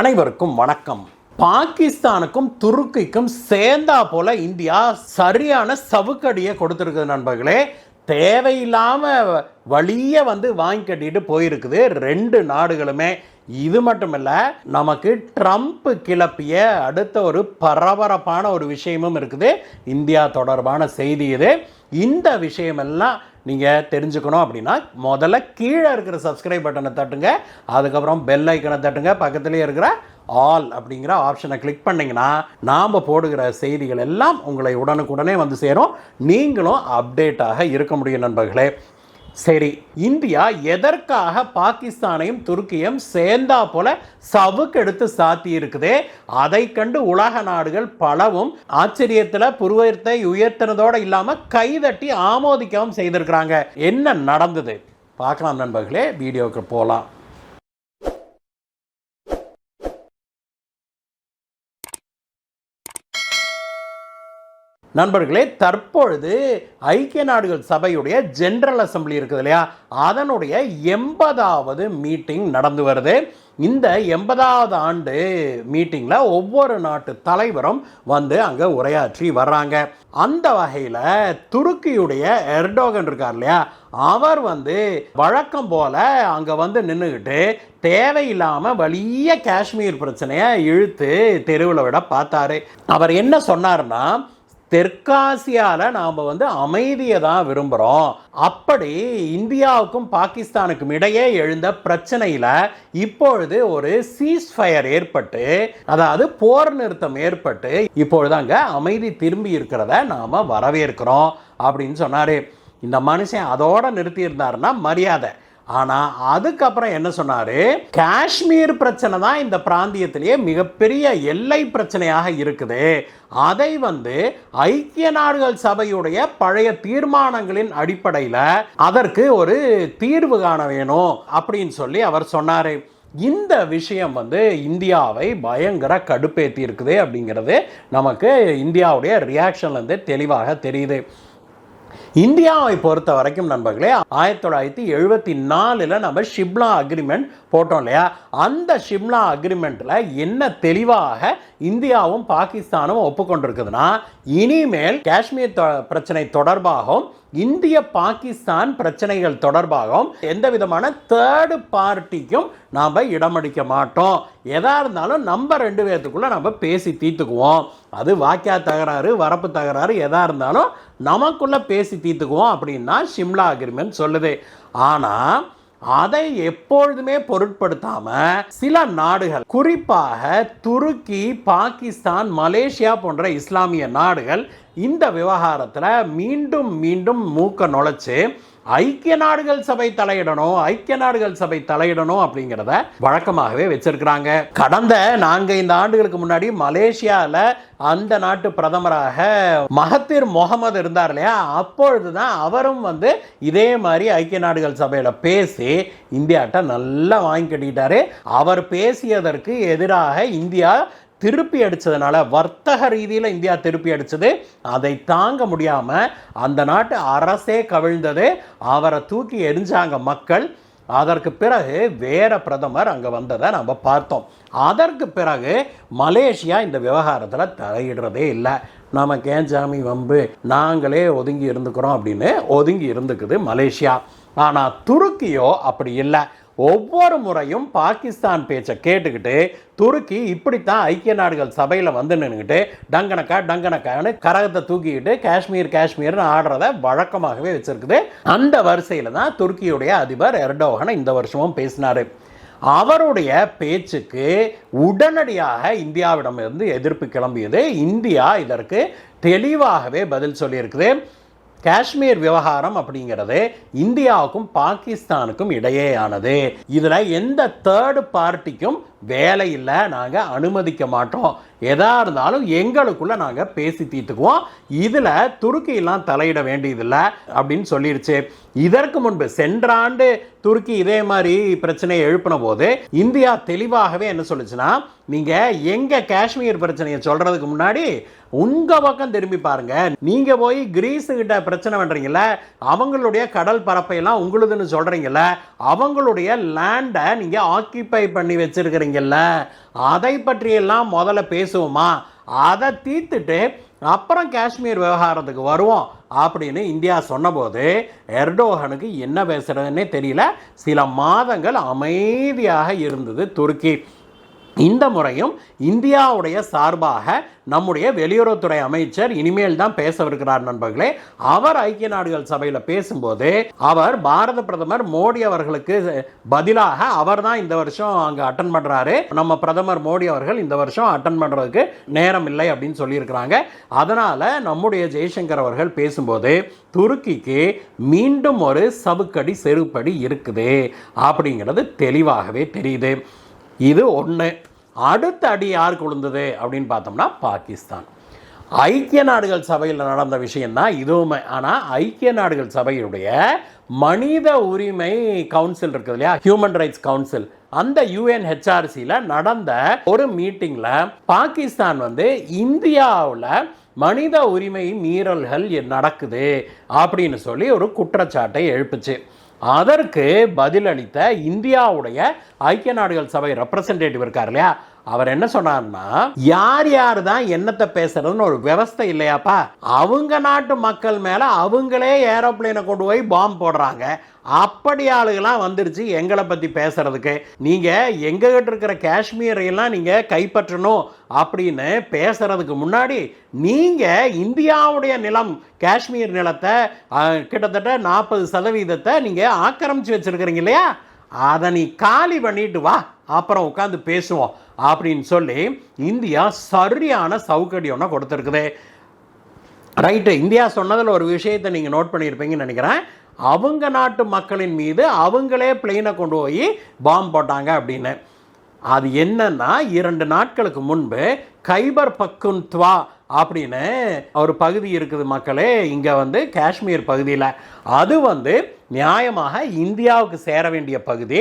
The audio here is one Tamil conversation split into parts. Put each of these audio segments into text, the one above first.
அனைவருக்கும் வணக்கம். பாகிஸ்தானுக்கும் துருக்கிக்கும் சேர்ந்தா போல இந்தியா சரியான சவுக்கடியை கொடுத்துருக்குது நண்பர்களே. தேவையில்லாமல் வழிய வந்து வாங்கி கட்டிட்டு போயிருக்குது ரெண்டு நாடுகளுமே. இது மட்டும் இல்லை நமக்கு ட்ரம்ப் கிளப்பிய அடுத்த ஒரு பரபரப்பான ஒரு விஷயமும் இருக்குது. இந்தியா தொடர்பான செய்தி இது. இந்த விஷயமெல்லாம் நீங்கள் தெரிஞ்சுக்கணும் அப்படின்னா முதல்ல கீழே இருக்கிற சப்ஸ்கிரைப் பட்டனை தட்டுங்க. அதுக்கப்புறம் பெல் ஐக்கனை தட்டுங்க. பக்கத்துலேயே இருக்கிற ஆல் அப்படிங்கிற ஆப்ஷனை கிளிக் பண்ணிங்கன்னா நாம் போடுகிற செய்திகள் எல்லாம் உங்களை உடனுக்குடனே வந்து சேரும். நீங்களும் அப்டேட்டாக இருக்க முடியும் நண்பர்களே. சரி இந்தியா எதற்காக பாகிஸ்தானையும் துருக்கியும் சேர்ந்தா போல சவுக்கெடுத்து சாத்தியிருக்குதே அதை கண்டு உலக நாடுகள் பலவும் ஆச்சரியத்தில் புருவத்தை உயர்த்தினதோடு இல்லாமல் கைதட்டி ஆமோதிக்கவும் செய்திருக்கிறாங்க. என்ன நடந்தது? பார்க்கலாம் நண்பர்களே வீடியோவுக்கு போகலாம் நண்பர்களே தற்பொழுது ஐக்கிய நாடுகள் சபையுடைய ஜென்ரல் அசம்பிளி இருக்குது இல்லையா? அதனுடைய எண்பதாவது மீட்டிங் நடந்து வருது. இந்த எண்பதாவது ஆண்டு மீட்டிங்கில் ஒவ்வொரு நாட்டு தலைவரும் வந்து அங்கே உரையாற்றி வர்றாங்க. அந்த வகையில் துருக்கியுடைய எர்டோகன் இருக்கார் இல்லையா? அவர் வந்து வழக்கம் போல அங்கே வந்து நின்றுக்கிட்டு தேவையில்லாமல் வலிய காஷ்மீர் பிரச்சனையை இழுத்து தெருவில் விட பார்த்தாரு. அவர் என்ன சொன்னார்னா தெற்காசியாவில் நாம் வந்து அமைதியை தான் விரும்புகிறோம் அப்படி இந்தியாவுக்கும் பாகிஸ்தானுக்கும் இடையே எழுந்த பிரச்சனையில் இப்பொழுது ஒரு சீஸ்ஃபயர் ஏற்பட்டு அதாவது போர் நிறுத்தம் ஏற்பட்டு இப்பொழுது அங்கே அமைதி திரும்பி இருக்கிறத நாம் வரவேற்கிறோம் அப்படின்னு சொன்னார். இந்த மனுஷன் அதோடு நிறுத்தியிருந்தாருன்னா மரியாதை. ஆனால் அதுக்கப்புறம் என்ன சொன்னார்? காஷ்மீர் பிரச்சனை தான் இந்த பிராந்தியத்திலேயே மிகப்பெரிய எல்லை பிரச்சனையாக இருக்குது. அதை வந்து ஐக்கிய நாடுகள் சபையுடைய பழைய தீர்மானங்களின் அடிப்படையில் அதற்கு ஒரு தீர்வு காண வேணும் அப்படின்னு சொல்லி அவர் சொன்னார். இந்த விஷயம் வந்து இந்தியாவை பயங்கர கடுப்பேற்றி இருக்குது அப்படிங்கிறது நமக்கு இந்தியாவுடைய ரியாக்ஷன்லேருந்து தெளிவாக தெரியுது. இந்தியாவை பொறுத்த வரைக்கும் நண்பர்களே ஆயிரத்தி தொள்ளாயிரத்தி எழுபத்தி நாலில் நம்ம ஷிப்லா அக்ரிமெண்ட் போட்டோம் இல்லையா? அந்த ஷிம்லா அக்ரிமெண்ட்டில் என்ன தெளிவாக இந்தியாவும் பாகிஸ்தானும் ஒப்புக்கொண்டிருக்குதுன்னா இனிமேல் காஷ்மீர் பிரச்சனை தொடர்பாகவும் இந்திய பாகிஸ்தான் பிரச்சனைகள் தொடர்பாகவும் எந்த விதமான தேர்டு பார்ட்டிக்கும் நாம் இடமளிக்க மாட்டோம். எதா இருந்தாலும் நம்ம ரெண்டு பேர்த்துக்குள்ளே நம்ம பேசி தீர்த்துக்குவோம். அது வாக்கியா தகராறு வரப்பு தகராறு எதா இருந்தாலும் நமக்குள்ளே பேசி தீர்த்துக்குவோம் அப்படின்னா ஷிம்லா அக்ரிமெண்ட் சொல்லுது. ஆனால் அதை எப்பொழுதுமே பொருட்படுத்தாம சில நாடுகள் குறிப்பாக துருக்கி பாகிஸ்தான் மலேசியா போன்ற இஸ்லாமிய நாடுகள் இந்த விவகாரத்தில் மீண்டும் மீண்டும் மூக்க நுழைச்சு ஐக்கிய நாடுகள் சபை தலையிடணும் ஐக்கிய நாடுகள் சபை தலையிடணும் அப்படிங்கிறத வழக்கமாகவே வச்சிருக்கிறாங்க. கடந்த நான்கைந்து ஆண்டுகளுக்கு முன்னாடி மலேசியாவில் அந்த நாட்டு பிரதமராக மகத்திர் முகமது இருந்தார் இல்லையா? அப்பொழுது தான் அவரும் வந்து இதே மாதிரி ஐக்கிய நாடுகள் சபையில் பேசி இந்தியாட்ட நல்லா வாங்கி கட்டிக்கிட்டாரு அவர் பேசியதற்கு எதிராக இந்தியா திருப்பி அடித்ததுனால வர்த்தக ரீதியில் இந்தியா திருப்பி அடித்தது அதை தாங்க முடியாமல் அந்த நாட்டு அரசே கவிழ்ந்தது. அவரை தூக்கி எரிஞ்சாங்க மக்கள். அதற்கு பிறகு வேற பிரதமர் அங்கே வந்ததை நம்ம பார்த்தோம். அதற்கு பிறகு மலேசியா இந்த விவகாரத்தில் தலையிடுறதே இல்லை. நமக்கு கேஞ்சாமி வம்பு? நாங்களே ஒதுங்கி இருந்துக்கிறோம் அப்படின்னு ஒதுங்கி இருந்துக்குது மலேசியா. ஆனால் துருக்கியோ அப்படி இல்லை. ஒவ்வொரு முறையும் பாகிஸ்தான் பேச்சை கேட்டுக்கிட்டு துருக்கி இப்படித்தான் ஐக்கிய நாடுகள் சபையில் வந்து நின்றுக்கிட்டு டங்கனக்கா டங்கனக்கான்னு கரகத்தை தூக்கிக்கிட்டு காஷ்மீர் காஷ்மீர்னு ஆடுறத வழக்கமாகவே வச்சுருக்குது. அந்த வரிசையில் தான் துருக்கியுடைய அதிபர் எர்டோகனை இந்த வருஷமும் பேசினார். அவருடைய பேச்சுக்கு உடனடியாக இந்தியாவிடமிருந்து எதிர்ப்பு கிளம்பியது. இந்தியா இதற்கு தெளிவாகவே பதில் சொல்லியிருக்குது. காஷ்மீர் விவகாரம் அப்படிங்கிறது இந்தியாவுக்கும் பாகிஸ்தானுக்கும் இடையேயானது. இதில் எந்த தேர்டு பார்ட்டிக்கும் வேலை இல்லை நாங்கள் அனுமதிக்க மாட்டோம். எதா இருந்தாலும் எங்களுக்குள்ளே நாங்கள் பேசி தீர்த்துக்குவோம். இதில் துருக்கியெல்லாம் தலையிட வேண்டியதில்லை அப்படின்னு சொல்லிடுச்சு இதற்கு முன்பு சென்ற ஆண்டு துருக்கி இதே மாதிரி பிரச்சனையை எழுப்பின போது இந்தியா தெளிவாகவே என்ன சொல்லுச்சுன்னா நீங்கள் எங்கள் காஷ்மீர் பிரச்சனையை சொல்கிறதுக்கு முன்னாடி உங்கள் பக்கம் திரும்பி பாருங்கள் நீங்கள் போய் கிரீஸுக்கிட்ட பிரச்சனை பண்ணுறீங்கள அவங்களுடைய கடல் பரப்பையெல்லாம் உங்களுதுன்னு சொல்கிறீங்கள அவங்களுடைய லேண்டை நீங்கள் ஆக்கியபை பண்ணி வச்சுருக்கிறீங்க. சொல்கிறீங்கல்ல அதை பற்றியெல்லாம் முதல்ல பேசுவோமா? அதை தீர்த்துட்டு அப்புறம் காஷ்மீர் விவகாரத்துக்கு வருவோம் அப்படின்னு இந்தியா சொன்னபோது எர்டோகனுக்கு என்ன பேசுறதுன்னே தெரியல. சில மாதங்கள் அமைதியாக இருந்தது துருக்கி. இந்த முறையும் இந்தியாவுடைய சார்பாக நம்முடைய வெளியுறவுத்துறை அமைச்சர் இனிமேல் தான் பேசவிருக்கிறார் நண்பர்களே. அவர் ஐக்கிய நாடுகள் சபையில் பேசும்போது அவர் பாரத பிரதமர் மோடி அவர்களுக்கு பதிலாக அவர் தான் இந்த வருஷம் அங்கே அட்டன் பண்ணுறாரு நம்ம பிரதமர் மோடி அவர்கள் இந்த வருஷம் அட்டன் பண்ணுறதுக்கு நேரம் இல்லை அப்படின்னு சொல்லியிருக்கிறாங்க. அதனால் நம்முடைய ஜெய்சங்கர் அவர்கள் பேசும்போது துருக்கிக்கு மீண்டும் ஒரு சவுக்கடி செருப்படி இருக்குது அப்படிங்கிறது தெளிவாகவே தெரியுது. இது ஒன்று அடுத்த அடி யாருக்கு விழுந்தது அப்படின்னு பார்த்தோம்னா பாகிஸ்தான். ஐக்கிய நாடுகள் சபையில் நடந்த விஷயம்தான் இதுவுமே. ஆனால் ஐக்கிய நாடுகள் சபையுடைய மனித உரிமை கவுன்சில் இருக்குது இல்லையா? ஹியூமன் ரைட்ஸ் கவுன்சில் அந்த யூஎன்ஹெச்ஆர்சியில் நடந்த ஒரு மீட்டிங்கில் பாகிஸ்தான் வந்து இந்தியாவில் மனித உரிமை மீறல்கள் நடக்குது அப்படின்னு சொல்லி ஒரு குற்றச்சாட்டை எழுப்புச்சு. அதற்கு பதிலளித்த இந்தியாவுடைய ஐக்கிய நாடுகள் சபை ரெப்ரசன்டேட்டிவ் இருக்கார் இல்லையா? அவர் என்ன சொன்னார்னா யார் யார் தான் என்னத்தை பேசுறதுன்னு ஒரு விவஸ்தை இல்லையாப்பா. அவங்க நாட்டு மக்கள் மேல அவங்களே ஏரோப்ளேனை கொண்டு போய் பாம்பு போடுறாங்க. அப்படி ஆளுகளாம் வந்துருச்சு எங்களை பற்றி பேசுறதுக்கு. நீங்கள் எங்ககிட்ட இருக்கிற காஷ்மீரையெல்லாம் நீங்கள் கைப்பற்றணும் அப்படின்னு பேசுறதுக்கு முன்னாடி நீங்கள் இந்தியாவுடைய நிலம் காஷ்மீர் நிலத்தை கிட்டத்தட்ட நாற்பது சதவீதத்தை நீங்கள் ஆக்கிரமிச்சு வச்சிருக்கிறீங்க இல்லையா? அதை நீ காலி பண்ணிட்டு வா. அப்புறம் உட்காந்து பேசுவோம் அப்படின்னு சொல்லி இந்தியா சரியான சௌகரியம்னா ஒன்று கொடுத்துருக்குது. ரைட்டு இந்தியா சொன்னதில் ஒரு விஷயத்தை நீங்கள் நோட் பண்ணியிருப்பீங்கன்னு நினைக்கிறேன். அவங்க நாட்டு மக்களின் மீது அவங்களே பிளெயினை கொண்டு போய் பாம் போட்டாங்க அப்படின்னு. அது என்னன்னா இரண்டு நாட்களுக்கு முன்பு கைபர் பக்குன்த்வா அப்படின்னு ஒரு பகுதி இருக்குது மக்களே இங்கே வந்து காஷ்மீர் பகுதியில். அது வந்து நியாயமாக இந்தியாவுக்கு சேர வேண்டிய பகுதி.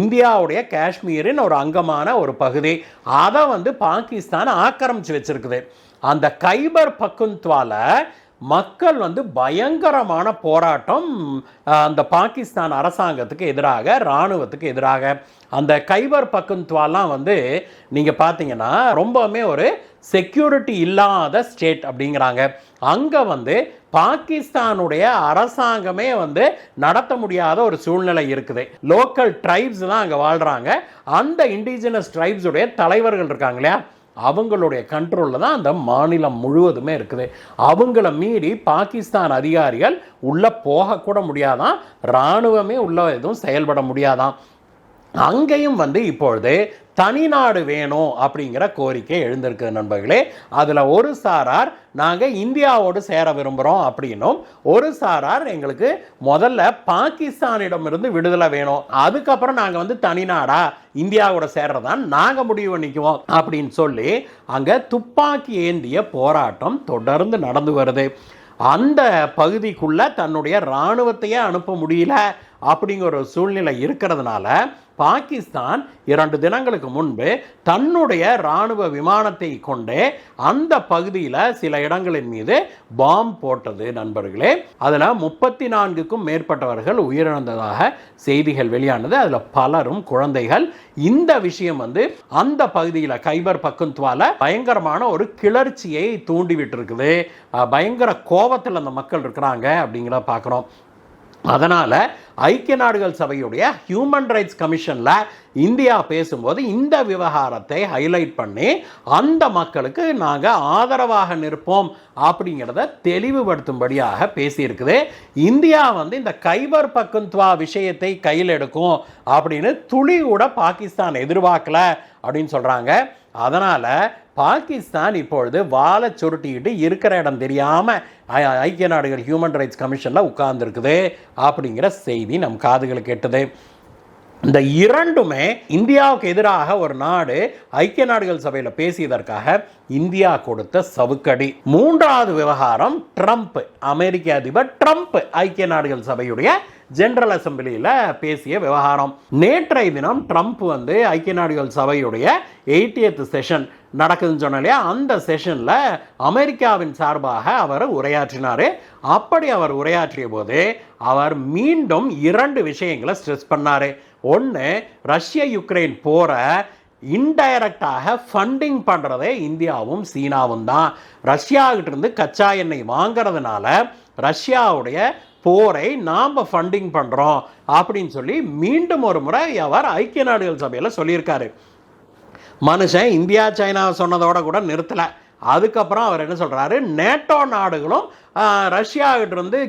இந்தியாவுடைய காஷ்மீரின் ஒரு அங்கமான ஒரு பகுதி. அதை வந்து பாகிஸ்தான் ஆக்கிரமிச்சு வச்சிருக்குது. அந்த கைபர் பக்குன்த்வால மக்கள் வந்து பயங்கரமான போராட்டம் அந்த பாகிஸ்தான் அரசாங்கத்துக்கு எதிராக இராணுவத்துக்கு எதிராக. அந்த கைபர் பக்குந்த்வாலாம் வந்து நீங்கள் பார்த்தீங்கன்னா ரொம்பவுமே ஒரு செக்யூரிட்டி இல்லாத ஸ்டேட் அப்படிங்கிறாங்க. அங்கே வந்து பாகிஸ்தானுடைய அரசாங்கமே வந்து நடத்த முடியாத ஒரு சூழ்நிலை இருக்குது. லோக்கல் ட்ரைப்ஸ் தான் அங்கே வாழ்கிறாங்க அந்த இண்டிஜினஸ் ட்ரைப்ஸுடைய தலைவர்கள் இருக்காங்க இல்லையா? அவங்களுடைய கண்ட்ரோலில் தான் அந்த மாநிலம் முழுவதுமே இருக்குது. அவங்கள மீறி பாகிஸ்தான் அதிகாரிகள் உள்ளே போகக்கூட முடியாதான் இராணுவமே உள்ள எதுவும் செயல்பட முடியாதான். அங்கேயும் வந்து இப்பொழுது தனிநாடு வேணும் அப்படிங்கிற கோரிக்கை எழுந்திருக்குது நண்பர்களே. அதில் ஒரு சாரார் நாங்கள் இந்தியாவோடு சேர விரும்புகிறோம் அப்படின்னும் ஒரு சாரார் எங்களுக்கு முதல்ல பாகிஸ்தானிடமிருந்து விடுதலை வேணும். அதுக்கப்புறம் நாங்கள் வந்து தனிநாடா இந்தியாவோட சேர்றதான் நாங்கள் முடிவு பண்ணிக்குவோம் அப்படின்னு சொல்லி அங்கே துப்பாக்கி ஏந்திய போராட்டம் தொடர்ந்து நடந்து வருது. அந்த பகுதிக்குள்ளே தன்னுடைய இராணுவத்தையே அனுப்ப முடியல. அப்படிங்கிற ஒரு சூழ்நிலை இருக்கிறதுனால பாகிஸ்தான் இரண்டு தினங்களுக்கு முன்பு தன்னுடைய இராணுவ விமானத்தை கொண்டு அந்த பகுதியில் சில இடங்களின் மீது பாம் போட்டது நண்பர்களே. அதில் முப்பத்தி நான்குக்கும் மேற்பட்டவர்கள் உயிரிழந்ததாக செய்திகள் வெளியானது. அதில் பலரும் குழந்தைகள். இந்த விஷயம் வந்து அந்த பகுதியில் கைபர் பக்குந்துவால பயங்கரமான ஒரு கிளர்ச்சியை தூண்டி இருக்குது பயங்கர கோபத்தில் அந்த மக்கள் இருக்கிறாங்க அப்படிங்கிறத பார்க்குறோம். அதனால் ஐக்கிய நாடுகள் சபையுடைய ஹியூமன் ரைட்ஸ் கமிஷனில் இந்தியா பேசும்போது இந்த விவகாரத்தை ஹைலைட் பண்ணி அந்த மக்களுக்கு நாங்கள் ஆதரவாக நிற்போம் அப்படிங்கிறத தெளிவுபடுத்தும்படியாக பேசியிருக்குது. இந்தியா வந்து இந்த கைபர் பக்குந்த்வா விஷயத்தை கையில் எடுக்கும் அப்படின்னு துளி கூட பாகிஸ்தான் எதிர்பார்க்கல அப்படின்னு சொல்கிறாங்க அதனால் பாகிஸ்தான் இப்பொழுது வாழை சுருட்டிக்கிட்டு இருக்கிற இடம் தெரியாமல் ஐக்கிய நாடுகள் ஹியூமன் ரைட்ஸ் கமிஷனில் உட்கார்ந்துருக்குது அப்படிங்கிற செய்தி நம் காதுகளுக்கு எட்டுது இந்த இரண்டுமே இந்தியாவுக்கு எதிராக ஒரு நாடு ஐக்கிய நாடுகள் சபையில் பேசியதற்காக இந்தியா கொடுத்த சவுக்கடி. மூன்றாவது விவகாரம் ட்ரம்ப் அமெரிக்க அதிபர் ட்ரம்ப் ஐக்கிய நாடுகள் சபையுடைய ஜெனரல் அசம்பிளியில் பேசிய விவகாரம். நேற்றைய தினம் ட்ரம்ப் வந்து ஐக்கிய நாடுகள் சபையுடைய எயிட்டியத் செஷன் நடக்குதுன்னு சொன்னாலே அந்த செஷனில் அமெரிக்காவின் சார்பாக அவர் உரையாற்றினார். அப்படி அவர் உரையாற்றிய போது அவர் மீண்டும் இரண்டு விஷயங்களை ஸ்ட்ரெஸ் பண்ணார். ஒன்று ரஷ்ய யுக்ரைன் போரை இன்டைரக்டாக ஃபண்டிங் பண்ணுறதே இந்தியாவும் சீனாவும் தான். ரஷ்யாகிட்ட இருந்து கச்சா எண்ணெய் வாங்குறதுனால ரஷ்யாவுடைய போரை நாம் ஃபண்டிங் பண்ணுறோம் அப்படின்னு சொல்லி மீண்டும் ஒரு முறை அவர் ஐக்கிய நாடுகள் சபையில் சொல்லியிருக்காரு. மனுஷன் இந்தியா சைனா சொன்னதோட கூட நிறுத்தலை. அதுக்கப்புறம் அவர் என்ன சொல்கிறாரு நேட்டோ நாடுகளும் ஆஹ், ரஷ்யாகிட்ட இருந்து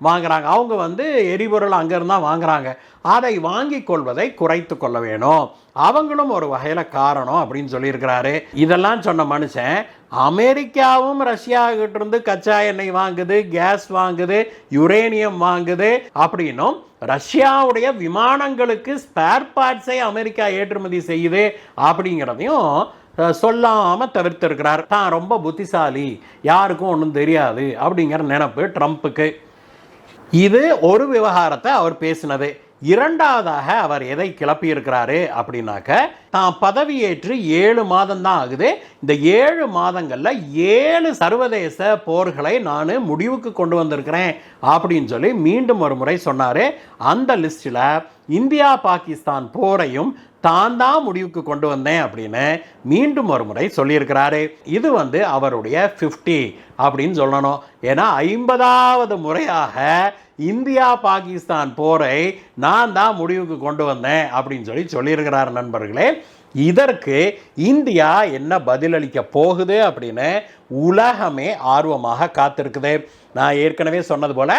வாங்குறாங்க. அவங்க வந்து எரிபொருள் அங்கேருந்து தான் வாங்குறாங்க. அதை வாங்கி கொள்வதை குறைத்து கொள்ள வேணும். அவங்களும் ஒரு வகையில் காரணம் அப்படின்னு சொல்லியிருக்கிறாரு. இதெல்லாம் சொன்ன மனுஷன் அமெரிக்காவும் ரஷ்யாகிட்ட இருந்து கச்சா எண்ணெய் வாங்குது கேஸ் வாங்குது யுரேனியம் வாங்குது அப்படின்னும் ரஷ்யாவுடைய விமானங்களுக்கு ஸ்பேர் பார்ட்ஸை அமெரிக்கா ஏற்றுமதி செய்யுது அப்படிங்கிறதையும் சொல்லாமல் சொல்லாம தவிர்த்திருக்கிறார். தான் ரொம்ப புத்திசாலி. யாருக்கும் ஒன்றும் தெரியாது அப்படிங்கிற நினப்பு ட்ரம்ப்புக்கு இது ஒரு விவகாரத்தை அவர் பேசினது. இரண்டாவதாக அவர் எதை கிளப்பியிருக்கிறாரு அப்படின்னாக்க தான் பதவியேற்று ஏழு மாதம் தான் ஆகுது. இந்த ஏழு மாதங்களில் ஏழு சர்வதேச போர்களை நான் முடிவுக்கு கொண்டு வந்திருக்கிறேன் அப்படின்னு சொல்லி மீண்டும் ஒரு முறை சொன்னார். அந்த லிஸ்ட்டில் இந்தியா பாகிஸ்தான் போரையும் தான் தான் முடிவுக்கு கொண்டு வந்தேன் அப்படின்னு மீண்டும் ஒரு முறை சொல்லியிருக்கிறாரு. இது வந்து அவருடைய 50 அப்படின்னு சொல்லணும். ஏன்னா ஐம்பதாவது முறையாக இந்தியா பாகிஸ்தான் போரை நான் தான் முடிவுக்கு கொண்டு வந்தேன் அப்படின்னு சொல்லி சொல்லியிருக்கிறார் நண்பர்களே. இதற்கு இந்தியா என்ன பதிலளிக்க போகுது அப்படின்னு உலகமே ஆர்வமாக காத்திருக்குது. நான் ஏற்கனவே சொன்னது போல்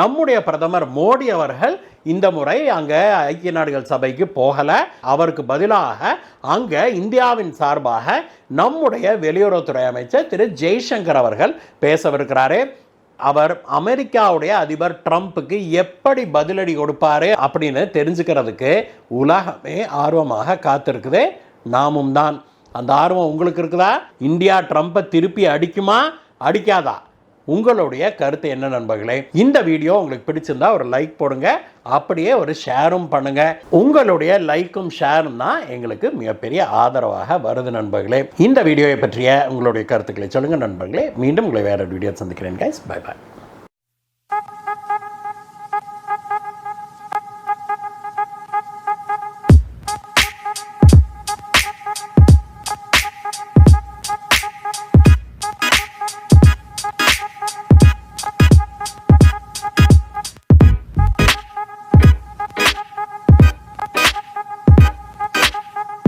நம்முடைய பிரதமர் மோடி அவர்கள் இந்த முறை அங்கே ஐக்கிய நாடுகள் சபைக்கு போகலை. அவருக்கு பதிலாக அங்கே இந்தியாவின் சார்பாக நம்முடைய வெளியுறவுத்துறை அமைச்சர் திரு ஜெய்சங்கர் அவர்கள் பேசவிருக்கிறாரு. அவர் அமெரிக்காவுடைய அதிபர் ட்ரம்ப்புக்கு எப்படி பதிலடி கொடுப்பாரு அப்படின்னு தெரிஞ்சுக்கிறதுக்கு உலகமே ஆர்வமாக காத்திருக்குது. நாமும் தான். அந்த ஆர்வம் உங்களுக்கு இருக்குதா? இந்தியா ட்ரம்ப்பை திருப்பி அடிக்குமா? அடிக்காதா? உங்களுடைய கருத்து என்ன நண்பர்களே? இந்த வீடியோ உங்களுக்கு பிடிச்சிருந்தா ஒரு லைக் போடுங்க. அப்படியே ஒரு ஷேரும் பண்ணுங்க. உங்களுடைய லைக்கும் ஷேரும் தான் எங்களுக்கு மிகப்பெரிய ஆதரவாக வருது நண்பர்களே. இந்த வீடியோவை பற்றிய உங்களுடைய கருத்துக்களை சொல்லுங்க நண்பர்களே. மீண்டும் உங்களை வேற வீடியோ சந்திக்கிறேன் கைஸ் பை பாய்